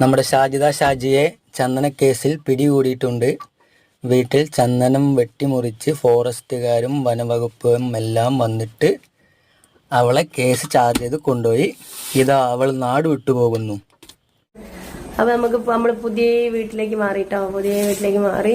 നമ്മുടെ ഷാജിദ ഷാജിയെ ചന്ദന കേസിൽ പിടികൂടിയിട്ടുണ്ട്. വീട്ടിൽ ചന്ദനം വെട്ടിമുറിച്ച് ഫോറസ്റ്റുകാരും വനവകുപ്പും എല്ലാം വന്നിട്ട് അവളെ കേസ് ചാർജ് ചെയ്ത് കൊണ്ടുപോയി. ഇതാ അവൾ നാട് വിട്ടുപോകുന്നു അപ്പൊ നമുക്ക് നമ്മൾ പുതിയ വീട്ടിലേക്ക് മാറിട്ടോ? പുതിയ വീട്ടിലേക്ക് മാറി.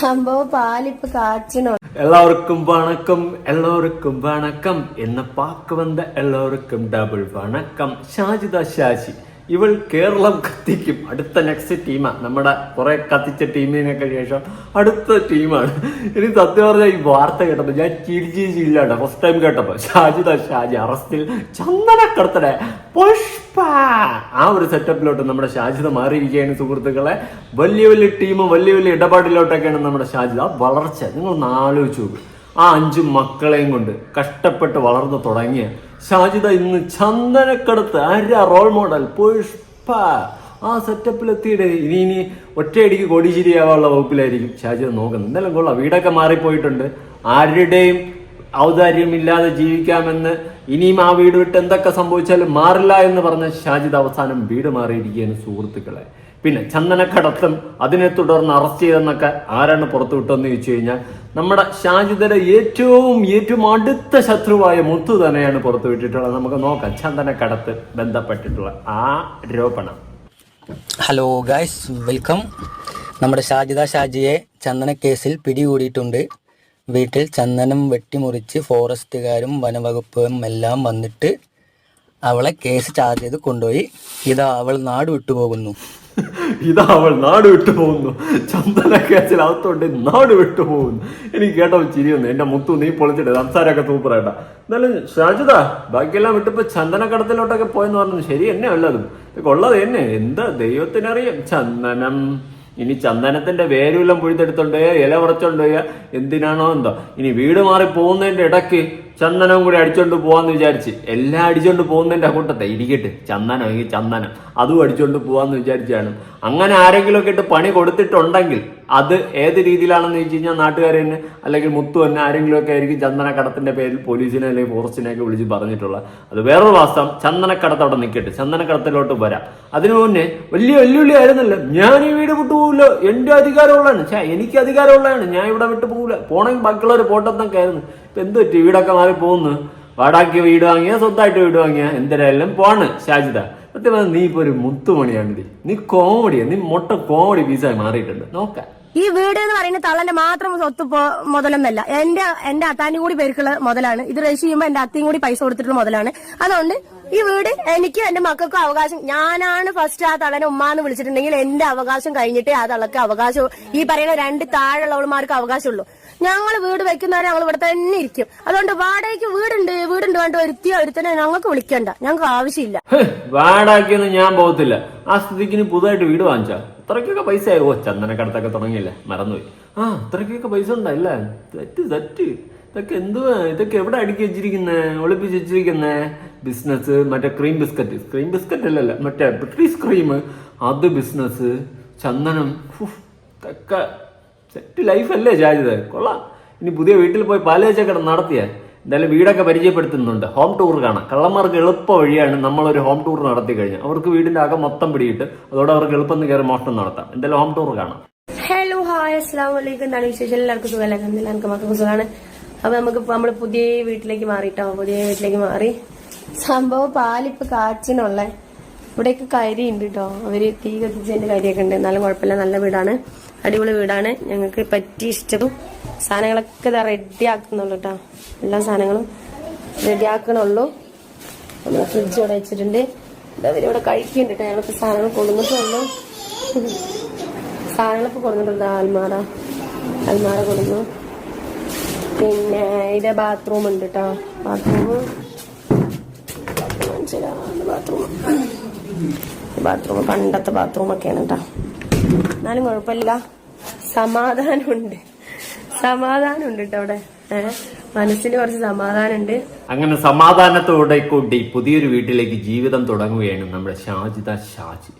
സംഭവം പാലിപ്പ് കാച്ചണോ എല്ലാവർക്കും വണക്കം എല്ലാവർക്കും വണക്കം. എന്ന പാക്ക് വന്ന എല്ലാവർക്കും ഡബിൾ വണക്കം. ഷാജിദ ഷാജി. ഇവൾ കേരളം കത്തിക്കും. അടുത്ത നെക്സ്റ്റ് ടീമാണ് നമ്മുടെ കുറെ കത്തിച്ച ടീമിനൊക്കെ ശേഷം അടുത്ത ടീമാണ് ഇനി സത്യം പറഞ്ഞാൽ ഈ വാർത്ത കേട്ടപ്പോൾ ഞാൻ ചിരിച്ചി ചില്ലാണ്ട ഫസ്റ്റ് ടൈം കേട്ടപ്പോൾ ഷാജിദ ഷാജി അറസ്റ്റിൽ ചന്ദനക്കടത്തടെ പുഷ്പ! ആ ഒരു സെറ്റപ്പിലോട്ട് നമ്മുടെ ഷാജിദ മാറിയിരിക്കുകയാണ് സുഹൃത്തുക്കളെ. വലിയ വലിയ ടീമും വലിയ വലിയ ഇടപാടിലോട്ടൊക്കെയാണ് നമ്മുടെ ഷാജിദ. വളർച്ച. നിങ്ങൾ ഒന്ന് ആലോചിച്ച് ആ അഞ്ചു മക്കളെയും കൊണ്ട് കഷ്ടപ്പെട്ട് വളർന്നു തുടങ്ങിയ ഷാജിദ ഇന്ന് ചന്ദനക്കടത്ത് ആരാ റോൾ മോഡൽ പുഷ്പ. ആ സെറ്റപ്പിലെത്തിയിട്ട് ഇനി ഇനി ഒറ്റയടിക്ക് കോടീശ്ശേരിയാവാനുള്ള വകുപ്പിലായിരിക്കും ഷാജിദ നോക്കുന്നത്. എന്തായാലും കൊള്ളാം. വീടൊക്കെ മാറിപ്പോയിട്ടുണ്ട്. ആരുടെയും ഔദാര്യമില്ലാതെ ജീവിക്കാമെന്ന് ഇനിയും ആ വീട് വിട്ട് എന്തൊക്കെ സംഭവിച്ചാലും മാറില്ല എന്ന് പറഞ്ഞ ഷാജിദ് അവസാനം വീട് മാറിയിരിക്കുകയാണ് സുഹൃത്തുക്കളെ. പിന്നെ ചന്ദനക്കടത്തും അതിനെ തുടർന്ന് അറസ്റ്റ് ചെയ്തെന്നൊക്കെ ആരാണ് പുറത്തു വിട്ടതെന്ന് ചോദിച്ചു കഴിഞ്ഞാൽ നമ്മുടെ ഷാജിദയുടെ ഏറ്റവും ഏറ്റവും അടുത്ത ശത്രുവായ മുത്തു തന്നെയാണ് പുറത്തു വിട്ടിട്ടുള്ളത് നമുക്ക് നോക്കാം ചന്ദനക്കടത്ത് ബന്ധപ്പെട്ടിട്ടുള്ള ആരോപണം. ഹലോ ഗായ്സ് വെൽക്കം നമ്മുടെ ഷാജിദ ഷാജിയെ ചന്ദന കേസിൽ പിടികൂടിയിട്ടുണ്ട്. വീട്ടിൽ ചന്ദനം വെട്ടിമുറിച്ച് ഫോറസ്റ്റുകാരും വനവകുപ്പും എല്ലാം വന്നിട്ട് അവളെ കേസ് ചാർജ് ചെയ്ത് കൊണ്ടുപോയി. ഇതാ അവൾ നാട് വിട്ടുപോകുന്നു. ഇതാ അവൾ നാട് വിട്ടു പോകുന്നു. ചന്ദന കേച്ചിൽ അകത്തോണ്ട്. നാട് വിട്ടു പോകുന്നു. എനിക്ക് കേട്ടോ ചിരി വന്നു എന്റെ മുത്തു നീ പൊളിച്ചിട്ട് സംസാരമൊക്കെ സൂപ്പറായിട്ടാ എന്നാലും ഷാജിത ബാക്കിയെല്ലാം വിട്ടിപ്പോ ചന്ദനക്കടത്തിലോട്ടൊക്കെ പോയെന്ന് പറഞ്ഞു ശരി എന്നെ ഉള്ളത് കൊള്ളത് എന്നെ എന്താ ദൈവത്തിനറിയാം. ചന്ദനം. ഇനി ചന്ദനത്തിന്റെ വേരുവെല്ലാം പുഴുത്തെടുത്തോണ്ട് ഇല ഉറച്ചോണ്ട് എന്തിനാണോ എന്തോ. ഇനി വീട് മാറി പോകുന്നതിന്റെ ഇടയ്ക്ക് ചന്ദനം കൂടി അടിച്ചോണ്ട് പോവാന്ന് വിചാരിച്ച്. എല്ലാം അടിച്ചോണ്ട് പോകുന്നതിന്റെ കൂട്ടത്തെ. ഇരിക്കട്ടെ. ചന്ദനം ഈ ചന്ദനം. അതും അടിച്ചോണ്ട് പോവാന്ന് വിചാരിച്ചാണ് അങ്ങനെ ആരെങ്കിലും ഒക്കെ ഇട്ട് പണി കൊടുത്തിട്ടുണ്ടെങ്കിൽ അത് ഏത് രീതിയിലാണെന്ന് ചോദിച്ചു കഴിഞ്ഞാൽ നാട്ടുകാർ തന്നെ അല്ലെങ്കിൽ മുത്തു തന്നെ ആരെങ്കിലും ഒക്കെ ആയിരിക്കും ചന്ദനക്കടത്തിന്റെ പേരിൽ പോലീസിനെ അല്ലെങ്കിൽ ഫോറസ്റ്റിനെ ഒക്കെ വിളിച്ച് പറഞ്ഞിട്ടുള്ള. അത് വേറൊരു വാസ്തവം. ചന്ദനക്കടത്ത് അവിടെ നിൽക്കട്ടെ ചന്ദനക്കടത്തിലോട്ട് വരാം. അതിനു മുന്നേ വലിയ വെല്ലുവിളി ആയിരുന്നല്ലോ. ഞാൻ ഈ വീട് വിട്ടു പോകില്ല എന്റെ അധികാരമുള്ളതാണ്. ഛേ എനിക്ക് അധികാരമുള്ളതാണ്. ഞാൻ ഇവിടെ വിട്ടു പോകില്ല പോണെങ്കിൽ ബാക്കിയുള്ളവർ പോട്ടെന്നൊക്കെ ആയിരുന്നു എന്ത് പറ്റി? വീടൊക്കെ മാറി പോകുന്നു. വാടാക്കി വീട് വാങ്ങിയ സ്വന്തമായിട്ട് വീട് വാങ്ങിയ. എന്തിനായാലും പോണ് ഷാജിദ സത്യം പറഞ്ഞാൽ നീ ഇപ്പൊ ഒരു മുത്തുമണിയാണ് നീ നീ കോമഡിയാ. നീ മൊട്ട കോമഡി പീസായി മാറിയിട്ടുണ്ട്. നോക്കാം. ഈ വീട് എന്ന് പറയുന്നത് തള്ളന്റെ മാത്രം സ്വത്ത് മുതലൊന്നല്ല. എന്റെ എന്റെ അത്താനും കൂടി പേർക്കുള്ള മുതലാണ്. ഇത് രജിസ്റ്റർ ചെയ്യുമ്പോൾ എന്റെ അത്തയും കൂടി പൈസ കൊടുത്തിട്ടുള്ള മുതലാണ്. അതുകൊണ്ട് ഈ വീട് എനിക്ക് എന്റെ മക്കൾക്കും അവകാശം. ഞാനാണ് ഫസ്റ്റ് ആ തള്ളനെ ഉമ്മാന്ന് വിളിച്ചിട്ടുണ്ടെങ്കിൽ എന്റെ അവകാശം കഴിഞ്ഞിട്ടേ ആ തള്ളക്ക് അവകാശം ഈ പറയുന്ന രണ്ട് താഴെയുള്ളവന്മാർക്ക് അവകാശമുള്ളൂ. ഞങ്ങൾ വീട് വെക്കുന്നവരെ ഞങ്ങൾ ഇവിടെ തന്നെ ഇരിക്കും. അതുകൊണ്ട് വാടകയ്ക്ക് വീടുണ്ട് വീടുണ്ട് വേണ്ട ഒരുത്തി ഒരുത്തനെ ഞങ്ങൾക്ക് വിളിക്കണ്ട. ഞങ്ങൾക്ക് ആവശ്യമില്ല. ഹ്, വാടാക്കിയൊന്നും ഞാൻ പോകത്തില്ല. ആ സ്ഥിതിക്ക് പുതുതായിട്ട് വീട് വാങ്ങിച്ചാ. ഇത്രയ്ക്കൊക്കെ പൈസ ആയി ഓ ചന്ദനക്കടത്തൊക്കെ തുടങ്ങിയില്ലേ? മറന്നുപോയി. ആ ഇത്രയ്ക്കൊക്കെ പൈസ ഉണ്ടല്ലേ? തെറ്റ് തെറ്റ്. ഇതൊക്കെ എന്തുവാ? ഇതൊക്കെ എവിടെ അടുക്കി വെച്ചിരിക്കുന്നേ? ഒളിപ്പിച്ച് വെച്ചിരിക്കുന്നേ? ബിസിനസ് മറ്റേ ക്രീം ബിസ്ക്കറ്റ്. ക്രീം ബിസ്ക്കറ്റ് അല്ലല്ല മറ്റേ ബ്രിട്ടീഷ് ക്രീം. അത് ബിസിനസ്. ചന്ദനം. ഇതൊക്കെ സെറ്റ് ലൈഫല്ലേ ജാജിത് കൊള്ളാം. ഇനി പുതിയ വീട്ടിൽ പോയി പാലേച്ചൊക്കെ നടത്തിയ എന്തായാലും വീടൊക്കെ പരിചയപ്പെടുത്തുന്നുണ്ട്. ഹോം ടൂർ കാണാം കള്ളന്മാർക്ക് എളുപ്പ വഴിയാണ് നമ്മളൊരു ഹോം ടൂർ നടത്തി കഴിഞ്ഞാൽ. അവർക്ക് വീടിന്റെ അകം മൊത്തം പിടിയിട്ട് അതോടെ അവർക്ക് എളുപ്പം കയറി മോഷണം നടത്താം. എന്തായാലും ഹോം ടൂർ കാണാം. ഹലോ ഹായ് അസ്സാം വലൈക്കും എന്താണ് വിശേഷം? എല്ലാവർക്കും സുഖമല്ല എല്ലാവർക്കും മക്കൾക്ക് സുഖമാണ്. അപ്പൊ നമുക്ക് നമ്മൾ പുതിയ വീട്ടിലേക്ക് മാറിയിട്ടോ പുതിയ വീട്ടിലേക്ക് മാറി. സംഭവം പാലിപ്പ് കാച്ചിനുള്ള. ഇവിടെയൊക്കെ കരി ഉണ്ട് കേട്ടോ അവർ തീ കത്തിച്ചതിന്റെ കരിയൊക്കെ ഉണ്ട്. എന്നാലും കുഴപ്പമില്ല. നല്ല വീടാണ്. അടിപൊളി വീടാണ്. ഞങ്ങൾക്ക് പറ്റി ഇഷ്ടവും സാധനങ്ങളൊക്കെ ഇതാ റെഡി ആക്കുന്നുള്ളൂ കേട്ടോ എല്ലാ സാധനങ്ങളും റെഡി ആക്കണുള്ളൂ നമ്മൾ ഫ്രിഡ്ജ് ഇവിടെ വെച്ചിട്ടുണ്ട്. അവരിവിടെ കഴിക്കുന്നുണ്ട് കേട്ടോ ഞങ്ങൾക്ക് സാധനങ്ങൾ കൊടുത്തിട്ടുള്ളൂ സാധനങ്ങളൊക്കെ കൊടുത്തിട്ടുണ്ട് അൽമാറ. അൽമാറ കൊടുന്നു പിന്നെ ഇതിന്റെ ബാത്റൂം ഉണ്ട് കേട്ടോ ബാത്റൂം ബാത്റൂം ബാത്റൂം പണ്ടത്തെ ബാത്റൂം ഒക്കെയാണ് കേട്ടോ എന്നാലും കുഴപ്പമില്ല. സമാധാനമുണ്ട്. സമാധാനമുണ്ട് കേട്ടോ അവിടെ. മനസ്സിന് കുറച്ച് സമാധാനമുണ്ട്. അങ്ങനെ സമാധാനത്തോടെ കൂടി പുതിയൊരു വീട്ടിലേക്ക് ജീവിതം തുടങ്ങുകയാണ് നമ്മുടെ ഷാജിദ ഷാജി.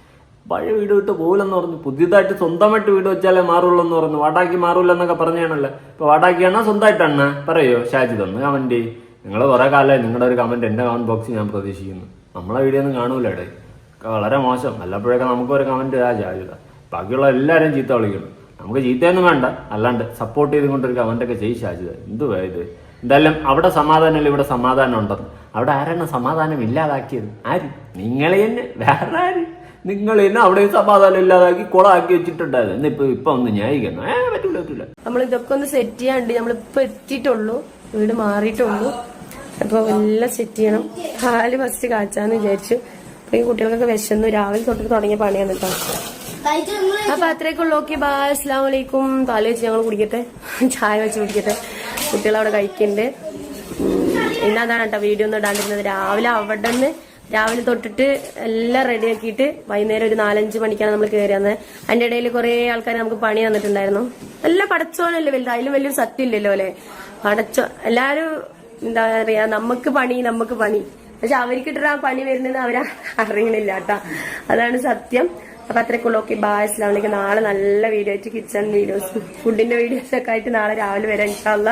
പഴയ വീട് വിട്ട് പോകില്ലെന്ന് പറഞ്ഞു. പുതിയതായിട്ട് സ്വന്തമായിട്ട് വീട് വെച്ചാലേ മാറുള്ളൂ എന്ന് പറഞ്ഞു. വാടാക്കി മാറൂല എന്നൊക്കെ പറഞ്ഞാണല്ലോ. ഇപ്പൊ വാടാക്കിയാണോ സ്വന്തമായിട്ടാണ്? പറയോ ഷാജിദ്? ഒന്ന് കമന്റ് നിങ്ങൾ കുറെ കാലമായി നിങ്ങളുടെ ഒരു കമന്റ് എന്റെ കമന്റ് ബോക്സിൽ ഞാൻ പ്രതീക്ഷിക്കുന്നു. നമ്മളെ വീഡിയോ ഒന്നും കാണൂലേ വളരെ മോശം. വല്ലപ്പോഴൊക്കെ നമുക്കൊരു കമന്റ് ആ ഷാജിദ. ബാക്കിയുള്ള എല്ലാവരും ചീത്ത വിളിക്കണം. നമുക്ക് ചീത്തയൊന്നും വേണ്ട. അല്ലാണ്ട് സപ്പോർട്ട് ചെയ്തുകൊണ്ടിരിക്കുക അവന്റെ ഒക്കെ ചെയ്യും ഷാജിദ എന്തുവാ ഇത്? എന്തായാലും അവിടെ സമാധാനമില്ല ഇവിടെ സമാധാനം ഉണ്ടെന്ന്. അവിടെ ആരാണ് സമാധാനം ഇല്ലാതാക്കിയത്? ആര്? നിങ്ങളെ തന്നെ. വേറെ ആര്? നിങ്ങൾ തന്നെ അവിടെ സമാധാനം ഇല്ലാതാക്കി കുളമാക്കി വെച്ചിട്ടുണ്ടായിരുന്നു എന്നിപ്പോ ഇപ്പൊ ഒന്ന് ന്യായിക്കണം ഏ പറ്റൂല പറ്റൂല. നമ്മൾ ഇതൊക്കെ ഒന്ന് സെറ്റ് ചെയ്യാണ്ട് നമ്മളിപ്പോ എത്തിയിട്ടുള്ളൂ. വീട് മാറിയിട്ടുള്ളൂ. അപ്പൊ എല്ലാം സെറ്റ് ചെയ്യണം. പാൽ ഫസ്റ്റ് കാച്ചാന്ന് വിചാരിച്ചു. ഈ കുട്ടികൾക്കൊക്കെ വിശന്നു. രാവിലെ തൊട്ട് തുടങ്ങിയ പണിയാണ് കേട്ടോ. അപ്പൊ അത്രയൊക്കെയുള്ളൂ ഓക്കെ ബാ. അസ്ലാം വലൈക്കും പാൽ വെച്ച് ഞങ്ങൾ കുടിക്കട്ടെ. ചായ വെച്ച് കുടിക്കട്ടെ. കുട്ടികളവിടെ കഴിക്കുന്നുണ്ട് ഇന്നതാണ് കേട്ടോ വീഡിയോ ഒന്നും ഇടാണ്ടിരുന്നത്. രാവിലെ അവിടെ നിന്ന് രാവിലെ തൊട്ടിട്ട് എല്ലാം റെഡി ആക്കിയിട്ട് വൈകുന്നേരം ഒരു നാലഞ്ച് മണിക്കാണ് നമ്മൾ കയറി വന്നത് അതിന്റെ ഇടയിൽ കുറെ ആൾക്കാർ നമുക്ക് പണി തന്നിട്ടുണ്ടായിരുന്നു. എല്ലാം പടച്ചോനല്ലേ വലുത്. അതിലും വലിയൊരു സത്യം ഇല്ലല്ലോ അല്ലെ? പടച്ചോ എല്ലാരും എന്താ പറയാ നമുക്ക് പണി നമുക്ക് പണി. പക്ഷെ അവർക്കിട്ടൊരു ആ പണി വരുന്നത് അവരാ അറിയണില്ല കേട്ടാ. അതാണ് സത്യം. അപ്പൊ അത്രയ്ക്കുള്ളൂ ഓക്കെ ബായ് അസ്ലാമിലേക്ക് നാളെ നല്ല വീഡിയോ ആയിട്ട് കിച്ചൺ വീഡിയോസ് ഫുഡിന്റെ വീഡിയോസ് ഒക്കെ ആയിട്ട് നാളെ രാവിലെ വരാം ഇൻഷാല്ല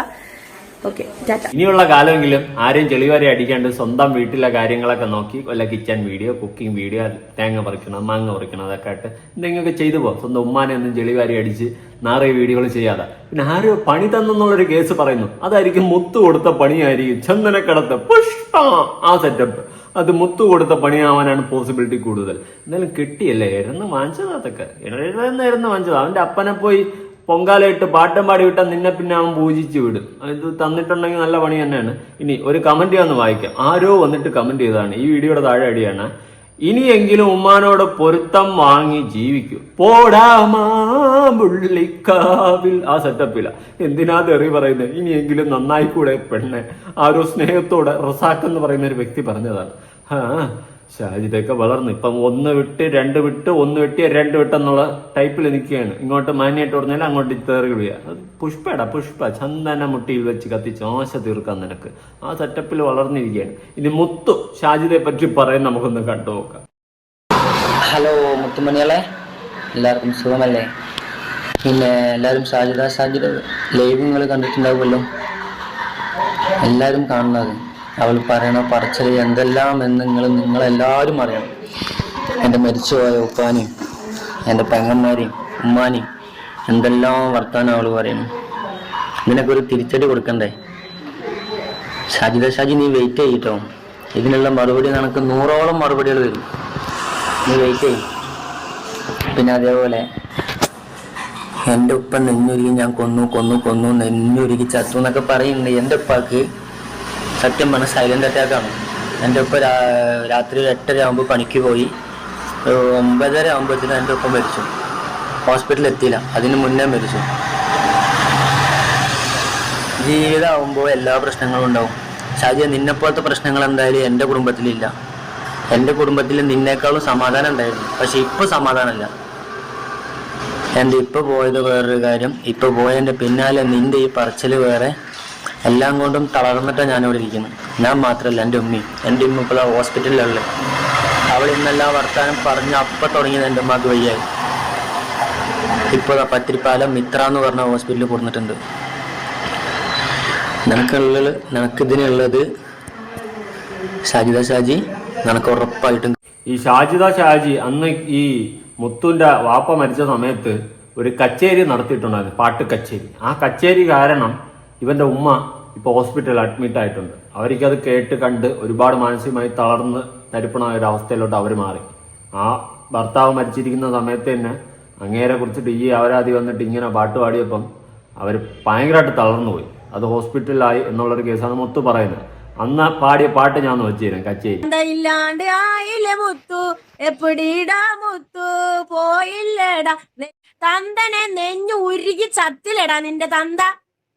ഇനിയുള്ള കാലമെങ്കിലും ആരെയും ചെളിവരെ അടിക്കാണ്ട് സ്വന്തം വീട്ടിലെ കാര്യങ്ങളൊക്കെ നോക്കി വല്ല കിച്ചൺ വീഡിയോ കുക്കിംഗ് വീഡിയോ തേങ്ങ പറിക്കണം മാങ്ങ പറിക്കണം അതൊക്കെ ആയിട്ട് എന്തെങ്കിലുമൊക്കെ ചെയ്തു പോകും സ്വന്തം ഉമ്മാനെ ഒന്നും ചെളിവാരി അടിച്ച് നാറേ വീഡിയോകൾ ചെയ്യാതെ. പിന്നെ ആരോ പണി തന്നെന്നുള്ളൊരു കേസ് പറയുന്നു. അതായിരിക്കും മുത്തു കൊടുത്ത പണിയായിരിക്കും. ചന്ദനക്കടത്ത് പുഷ്പ ആ സെറ്റപ്പ് അത് മുത്തു കൊടുത്ത പണിയാവാനാണ് പോസിബിലിറ്റി കൂടുതൽ. എന്തായാലും കിട്ടിയല്ലേ? ഇരുന്ന് വാങ്ങിച്ചത് അതൊക്കെ. ഇരുന്ന് വാങ്ങിച്ചത്. അവന്റെ അപ്പനെ പോയി പൊങ്കാലയിട്ട് പാട്ടം പാടി വിട്ടാൽ നിന്നെ പിന്നെ അവൻ പൂജിച്ച് വിടും. ഇത് തന്നിട്ടുണ്ടെങ്കിൽ നല്ല പണി തന്നെയാണ്. ഇനി ഒരു കമന്റ് ഒന്ന് വായിക്കാം. ആരോ വന്നിട്ട് കമന്റ് ചെയ്തതാണ്. ഈ വീഡിയോയുടെ താഴെ അടിയാണ്. ഇനിയെങ്കിലും ഉമ്മാനോട് പൊരുത്തം വാങ്ങി ജീവിക്കൂ. പോടാമാവിൽ ആ സെറ്റപ്പില്ല എന്തിനാ തെറി പറയുന്നത് ഇനിയെങ്കിലും നന്നായിക്കൂടെ പെണ്ണെ? ഒരു സ്നേഹത്തോടെ റസാഖ് എന്ന് പറയുന്ന ഒരു വ്യക്തി പറഞ്ഞതാണ്. ഷാജിദൊക്കെ വളർന്നു. ഇപ്പം ഒന്ന് വിട്ട് രണ്ട് വിട്ട് ഒന്ന് വെട്ടിയ രണ്ട് വിട്ടെന്നുള്ള ടൈപ്പിൽ നിൽക്കുകയാണ്. ഇങ്ങോട്ട് മാന്യായിട്ട് പറഞ്ഞാൽ അങ്ങോട്ട് തേറി വിടുക. പുഷ്പടാ പുഷ്പ. ചന്ദന മുട്ടിയിൽ വെച്ച് കത്തിച്ച് ആശ തീർക്കാൻ നിനക്ക്. ആ സെറ്റപ്പിൽ വളർന്നിരിക്കുകയാണ്. ഇനി മുത്തു ഷാജിദയെ പറ്റി പറയാൻ നമുക്കൊന്ന് കണ്ടു നോക്കാം. ഹലോ മുത്തുമണികളെ. എല്ലാവർക്കും സുഖമല്ലേ? പിന്നെ എല്ലാവരും ഷാജിദ ഷാജിദ ലൈവ് നിങ്ങൾ കണ്ടിട്ടുണ്ടാവുമല്ലോ. എല്ലാവരും കാണുന്നത്. അവൾ പറയണ പറച്ചൽ എന്തെല്ലാം എന്ന് നിങ്ങൾ നിങ്ങളെല്ലാവരും അറിയണം. എന്റെ മരിച്ചുപോയ ഉപ്പാനെയും എന്റെ പെങ്ങന്മാരെയും ഉമ്മാനെയും എന്തെല്ലാം വർത്താനം അവൾ പറയുന്നു ഇതിനൊക്കെ ഒരു തിരിച്ചടി കൊടുക്കണ്ടേ? ഷാജിദ ഷാജി നീ വെയിറ്റ് ചെയ്യിട്ടോ ഇതിനുള്ള മറുപടി നിനക്ക് നൂറോളം മറുപടികൾ വരും നീ വെയിറ്റ് ചെയ്യും. പിന്നെ അതേപോലെ എന്റെ ഉപ്പ നെഞ്ഞുരുകി ഞാൻ കൊന്നു കൊന്നു കൊന്നു നെഞ്ഞുരുകി ചത്തു എന്നൊക്കെ പറയുന്നുണ്ട്. എന്റെ ഉപ്പാക്ക് സത്യം പറഞ്ഞ സൈലന്റ് അറ്റാക്കാണ് എന്റെ ഒപ്പം രാത്രി എട്ടര ആകുമ്പോൾ പണിക്ക് പോയി. ഒമ്പതര ആകുമ്പോഴത്തേനും എന്റെ ഒപ്പം മരിച്ചു. ഹോസ്പിറ്റലിൽ എത്തിയില്ല. അതിന് മുന്നേ മരിച്ചു. ജീവിതമാകുമ്പോൾ എല്ലാ പ്രശ്നങ്ങളും ഉണ്ടാവും. ഷാജിയ നിന്നെപ്പോലത്തെ പ്രശ്നങ്ങൾ എന്തായാലും എന്റെ കുടുംബത്തിലില്ല എന്റെ കുടുംബത്തിൽ നിന്നേക്കാളും സമാധാനം ഉണ്ടായിരുന്നു. പക്ഷെ ഇപ്പോൾ സമാധാനമല്ല. എന്റെ ഇപ്പോൾ പോയത് വേറൊരു കാര്യം. ഇപ്പോൾ പോയതിന്റെ പിന്നാലെ നിന്റെ ഈ പറച്ചിൽ വേറെ എല്ലാം കൊണ്ടും തളർന്നിട്ടാണ് ഞാനിവിടെ ഇരിക്കുന്നത് ഞാൻ മാത്രമല്ല എന്റെ ഉമ്മി. എന്റെ ഉമ്മ ഇപ്പോൾ ഹോസ്പിറ്റലിലുള്ളത് അവൾ ഇന്നെല്ലാം വർത്താനം പറഞ്ഞ് അപ്പം തുടങ്ങിയത് എന്റെ ഉമ്മക്ക് വയ്യായി. ഇപ്പോൾ പത്തിരിപ്പാലം മിത്ര എന്ന് പറഞ്ഞ ഹോസ്പിറ്റലിൽ കൊടുത്തിട്ടുണ്ട് നിനക്കുള്ളത് നിനക്കിതിനുള്ളത് ഷാജിദ ഷാജി നിനക്ക് ഉറപ്പായിട്ടും ഈ ഷാജിദ ഷാജി അന്ന് ഈ മുത്തുവിന്റെ വാപ്പ മരിച്ച സമയത്ത് ഒരു കച്ചേരി നടത്തിയിട്ടുണ്ടായിരുന്നു പാട്ട് കച്ചേരി ആ കച്ചേരി കാരണം ഇവന്റെ ഉമ്മ ഇപ്പൊ ഹോസ്പിറ്റലിൽ അഡ്മിറ്റ് ആയിട്ടുണ്ട്. അവർക്കത് കേട്ട് കണ്ട് ഒരുപാട് മാനസികമായി തളർന്ന് തരിപ്പണമായ ഒരു അവസ്ഥയിലോട്ട് അവർ മാറി. ആ ഭർത്താവ് മരിച്ചിരിക്കുന്ന സമയത്ത് തന്നെ അങ്ങേരെ കുറിച്ചിട്ട് ഈ അവരാതി വന്നിട്ട് ഇങ്ങനെ പാട്ട് പാടിയപ്പം അവർ ഭയങ്കരമായിട്ട് തളർന്നു പോയി. അത് ഹോസ്പിറ്റലിലായി എന്നുള്ളൊരു കേസാണ് മൊത്തം പറയുന്നത്. അന്ന് പാടിയ പാട്ട് ഞാൻ വെച്ചിരുന്നു കച്ചേരി. ഇല്ലാണ്ട് മുത്തു എപ്പിടിടാ മുത്തു പോയില്ലടാ തന്തനെ നെഞ്ഞു ഉരുകി ചത്തില്ലടാ നിന്റെ തന്ത.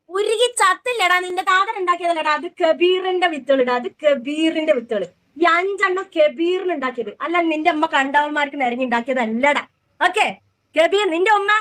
ഉരുകി ചത്തില്ലടാ നിന്റെ താതൻ ഉണ്ടാക്കിയതല്ലടാ. അത് കബീറിന്റെ വിത്തുകളിടാ അത് കബീറിന്റെ വിത്തുകൾ. ഈ അഞ്ചെണ്ണം കബീറിന് ഉണ്ടാക്കിയത്. അല്ല നിന്റെ അമ്മ കണ്ടവന്മാർക്ക് നിരങ്ങി ഉണ്ടാക്കിയതല്ലടാ. ഓക്കെ? കബീർ നിന്റെ ഉമ്മ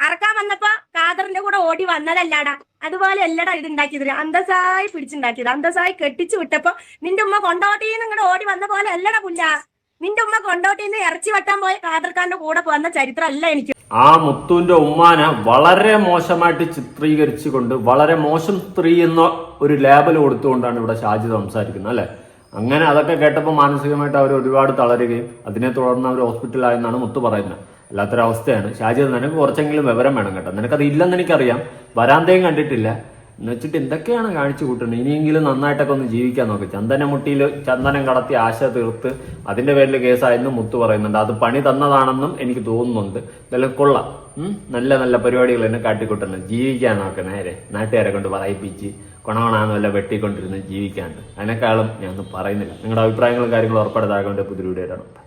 അറക്കാൻ വന്നപ്പോ കാദറിന്റെ കൂടെ ഓടി വന്നതല്ലാടാ. അതുപോലെ അല്ലടാ ഇത് ഉണ്ടാക്കിയത് അന്തസായി പിടിച്ചുണ്ടാക്കിയത്. അന്തസായി കെട്ടിച്ചു വിട്ടപ്പോ നിന്റെ ഉമ്മ കൊണ്ടോട്ടീന്ന് ഇങ്ങോട്ട് ഓടി വന്ന പോലെ അല്ലടാ പുല്ല. നിന്റെ ഉമ്മ കൊണ്ടോട്ടിന്ന് ഇറച്ചി വെട്ടാൻ പോയ കാദർഖാന്റെ കൂടെ വന്ന ചരിത്രമല്ല എനിക്ക്. ആ മുത്തുവിന്റെ ഉമ്മാനെ വളരെ മോശമായിട്ട് ചിത്രീകരിച്ചുകൊണ്ട് വളരെ മോശം സ്ത്രീ എന്ന ഒരു ലേബൽ കൊടുത്തുകൊണ്ടാണ് ഇവിടെ ഷാജി സംസാരിക്കുന്നത് അല്ലെ? അങ്ങനെ അതൊക്കെ കേട്ടപ്പോൾ മാനസികമായിട്ട് അവർ ഒരുപാട് തളരുകയും അതിനെ തുടർന്ന് അവർ ഹോസ്പിറ്റലായെന്നാണ് മുത്തു പറയുന്നത്. അല്ലാത്തൊരവസ്ഥയാണ്. ഷാജി നിനക്ക് കുറച്ചെങ്കിലും വിവരം വേണം കേട്ടോ. നിനക്കത് ഇല്ലെന്ന് എനിക്കറിയാം. വരാന്തയും കണ്ടിട്ടില്ല. എന്ന് വെച്ചിട്ട് എന്തൊക്കെയാണ് കാണിച്ചു കൂട്ടുന്നത്? ഇനിയെങ്കിലും നന്നായിട്ടൊക്കെ ഒന്ന് ജീവിക്കാൻ നോക്ക്. ചന്ദന മുട്ടിയിൽ ചന്ദനം കടത്തി ആശ തീർത്ത് അതിന്റെ പേരിൽ കേസായെന്നും മുത്തു പറയുന്നുണ്ട്. അത് പണി തന്നതാണെന്നും എനിക്ക് തോന്നുന്നുണ്ട്. ഇതെല്ലാം കൊള്ളാം. നല്ല നല്ല പരിപാടികൾ എന്നെ കാട്ടിക്കൂട്ടുന്നത് ജീവിക്കാൻ നോക്ക് നേരെ. നാട്ടുകാരെ കൊണ്ട് പറയിപ്പിച്ച് കൊണവണാന്ന് വല്ല വെട്ടിക്കൊണ്ടിരുന്ന് ജീവിക്കാണ്ട്. അതിനേക്കാളും ഒന്നും പറയുന്നില്ല. നിങ്ങളുടെ അഭിപ്രായങ്ങളും കാര്യങ്ങളും ഉറപ്പെടുത്താകൊണ്ട് പുതിയ വീഡിയോ